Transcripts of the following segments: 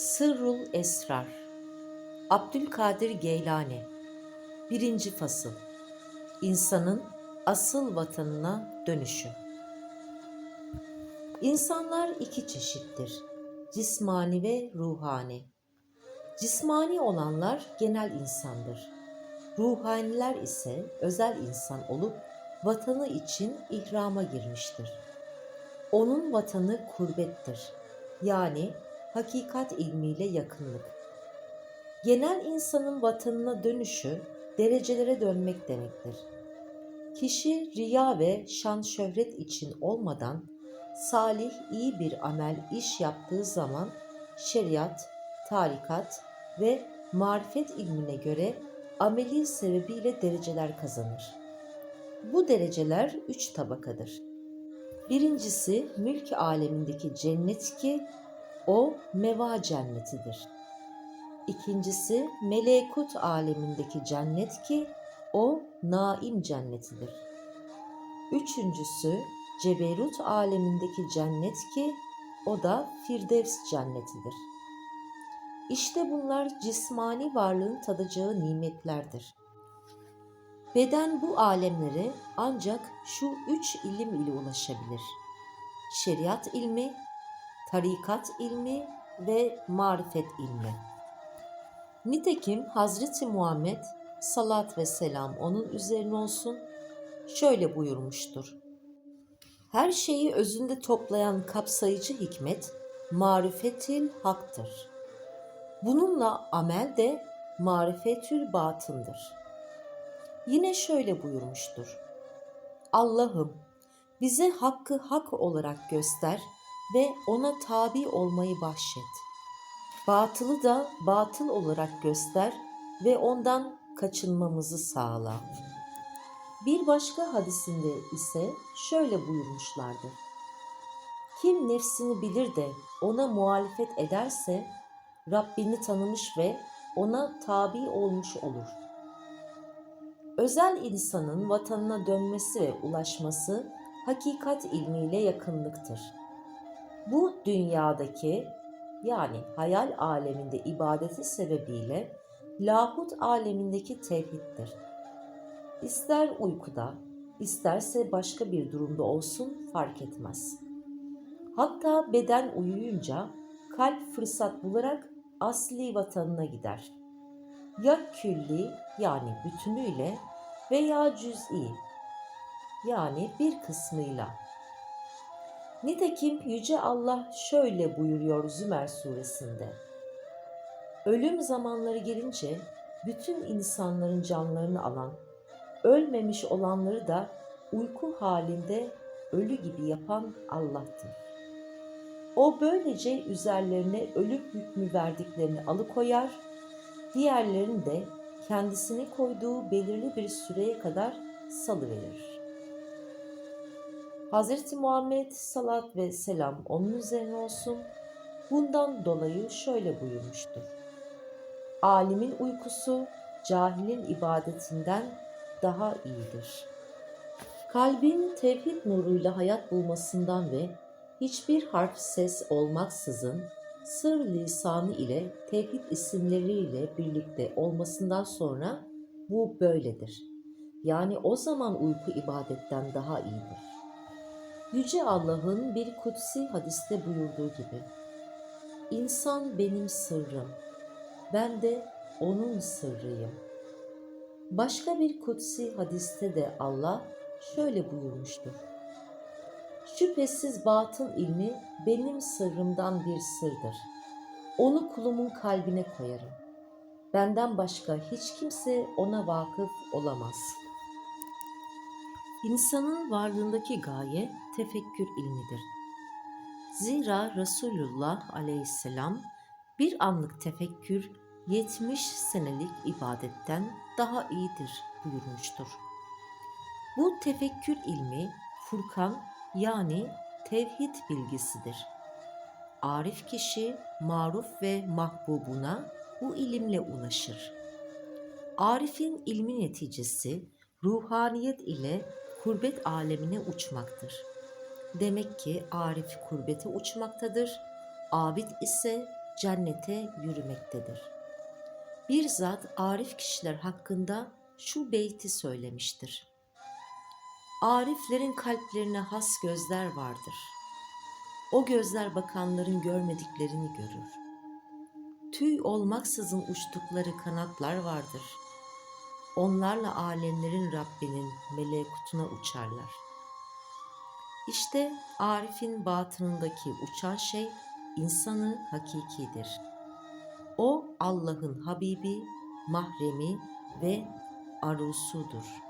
Sırrul Esrar Abdülkadir Geylani Birinci Fasıl İnsanın asıl vatanına dönüşü İnsanlar iki çeşittir. Cismani ve ruhani. Cismani olanlar genel insandır. Ruhaniler ise özel insan olup vatanı için ihrama girmiştir. Onun vatanı kurbettir. Yani hakikat ilmiyle yakınlık. Genel insanın vatanına dönüşü derecelere dönmek demektir. Kişi riya ve şan şöhret için olmadan salih iyi bir amel iş yaptığı zaman şeriat, tarikat ve marifet ilmine göre ameli sebebiyle dereceler kazanır. Bu dereceler üç tabakadır. Birincisi mülk alemindeki cennet ki o meva cennetidir. İkincisi melekut alemindeki cennet ki o naim cennetidir. Üçüncüsü ceberut alemindeki cennet ki o da firdevs cennetidir. İşte bunlar cismani varlığın tadacağı nimetlerdir. Beden bu alemlere ancak şu üç ilim ile ulaşabilir. Şeriat ilmi, tarikat ilmi ve marifet ilmi. Nitekim Hazreti Muhammed salat ve selam onun üzerine olsun şöyle buyurmuştur. Her şeyi özünde toplayan kapsayıcı hikmet marifetil haktır. Bununla amel de marifetül batındır. Yine şöyle buyurmuştur. Allah'ım bize hakkı hak olarak göster ve ona tabi olmayı bahşet. Batılı da batıl olarak göster ve ondan kaçınmamızı sağla. Bir başka hadisinde ise şöyle buyurmuşlardır. Kim nefsini bilir de ona muhalefet ederse Rabbini tanımış ve ona tabi olmuş olur. Özel insanın vatanına dönmesi ve ulaşması hakikat ilmiyle yakınlıktır. Bu dünyadaki yani hayal aleminde ibadeti sebebiyle lahut alemindeki tevhiddir. İster uykuda, isterse başka bir durumda olsun fark etmez. Hatta beden uyuyunca kalp fırsat bularak asli vatanına gider. Ya külli yani bütünüyle veya cüz'i yani bir kısmıyla. Nitekim Yüce Allah şöyle buyuruyor Zümer suresinde. Ölüm zamanları gelince bütün insanların canlarını alan, ölmemiş olanları da uyku halinde ölü gibi yapan Allah'tır. O böylece üzerlerine ölüm hükmü verdiklerini alıkoyar, diğerlerini de kendisini koyduğu belirli bir süreye kadar salıverir. Hz. Muhammed salat ve selam onun üzerine olsun. Bundan dolayı şöyle buyurmuştur. Alimin uykusu cahilin ibadetinden daha iyidir. Kalbin tevhid nuruyla hayat bulmasından ve hiçbir harf ses olmaksızın sır lisanı ile tevhid isimleriyle birlikte olmasından sonra bu böyledir. Yani o zaman uyku ibadetten daha iyidir. Yüce Allah'ın bir kutsi hadiste buyurduğu gibi, İnsan benim sırrım, ben de onun sırrıyım. Başka bir kutsi hadiste de Allah şöyle buyurmuştur. Şüphesiz batın ilmi benim sırrımdan bir sırdır. Onu kulumun kalbine koyarım. Benden başka hiç kimse ona vakıf olamaz. İnsanın varlığındaki gaye tefekkür ilmidir. Zira Resulullah aleyhisselam bir anlık tefekkür 70 senelik ibadetten daha iyidir buyurmuştur. Bu tefekkür ilmi Furkan yani tevhid bilgisidir. Arif kişi maruf ve mahbubuna bu ilimle ulaşır. Arif'in ilmi neticesi ruhaniyet ile kurbet alemine uçmaktır. Demek ki Arif kurbete uçmaktadır, abid ise cennete yürümektedir. Bir zat arif kişiler hakkında şu beyti söylemiştir. Ariflerin kalplerine has gözler vardır. O gözler bakanların görmediklerini görür. Tüy olmaksızın uçtukları kanatlar vardır. Onlarla alemlerin Rabbinin melekutuna uçarlar. İşte Arif'in batınındaki uçan şey insanı hakikidir. O Allah'ın Habibi, mahremi ve arusudur.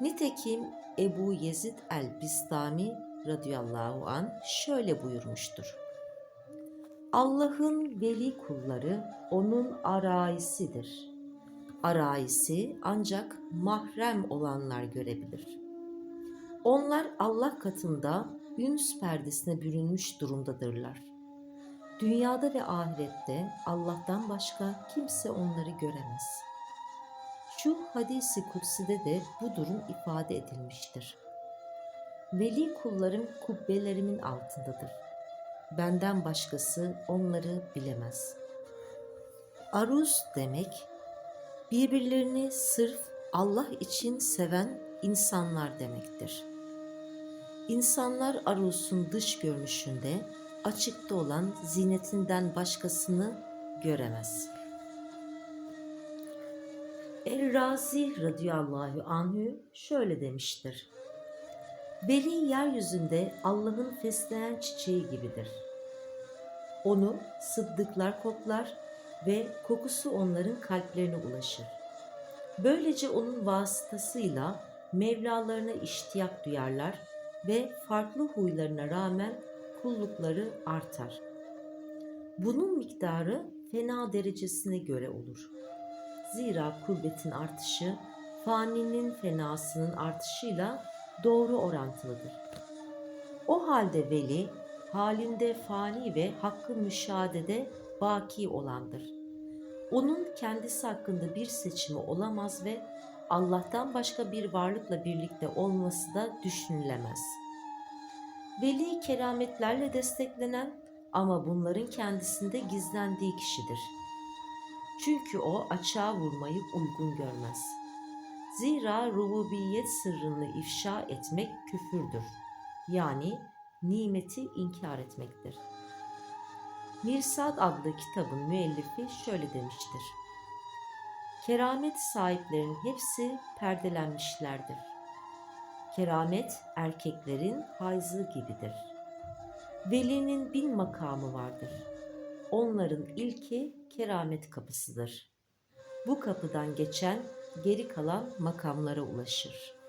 Nitekim Ebu Yezid el-Bistami radıyallahu an şöyle buyurmuştur. Allah'ın veli kulları onun araisidir. Araisi ancak mahrem olanlar görebilir. Onlar Allah katında üns perdesine bürünmüş durumdadırlar. Dünyada ve ahirette Allah'tan başka kimse onları göremez. Şu hadisi kutside de bu durum ifade edilmiştir. Veli kullarım kubbelerimin altındadır. Benden başkası onları bilemez. Aruz demek birbirlerini sırf Allah için seven insanlar demektir. İnsanlar Arus'un dış görünüşünde açıkta olan zinetinden başkasını göremez. El-Razi radıyallahu anhü şöyle demiştir. Veli yeryüzünde Allah'ın fesleğen çiçeği gibidir. Onu sıddıklar koklar ve kokusu onların kalplerine ulaşır. Böylece onun vasıtasıyla Mevlalarına iştiyak duyarlar ve farklı huylarına rağmen kullukları artar. Bunun miktarı fena derecesine göre olur. Zira kuvvetin artışı faninin fenasının artışıyla doğru orantılıdır. O halde veli halinde fani ve hakkı müşahedede baki olandır. Onun kendisi hakkında bir seçimi olamaz ve Allah'tan başka bir varlıkla birlikte olması da düşünülemez. Veli kerametlerle desteklenen ama bunların kendisinde gizlendiği kişidir. Çünkü o açığa vurmayı uygun görmez. Zira rububiyet sırrını ifşa etmek küfürdür. Yani nimeti inkar etmektir. Mirsad adlı kitabın müellifi şöyle demiştir. Keramet sahiplerinin hepsi perdelenmişlerdir. Keramet erkeklerin hayzı gibidir. Velinin bin makamı vardır. Onların ilki keramet kapısıdır. Bu kapıdan geçen geri kalan makamlara ulaşır.''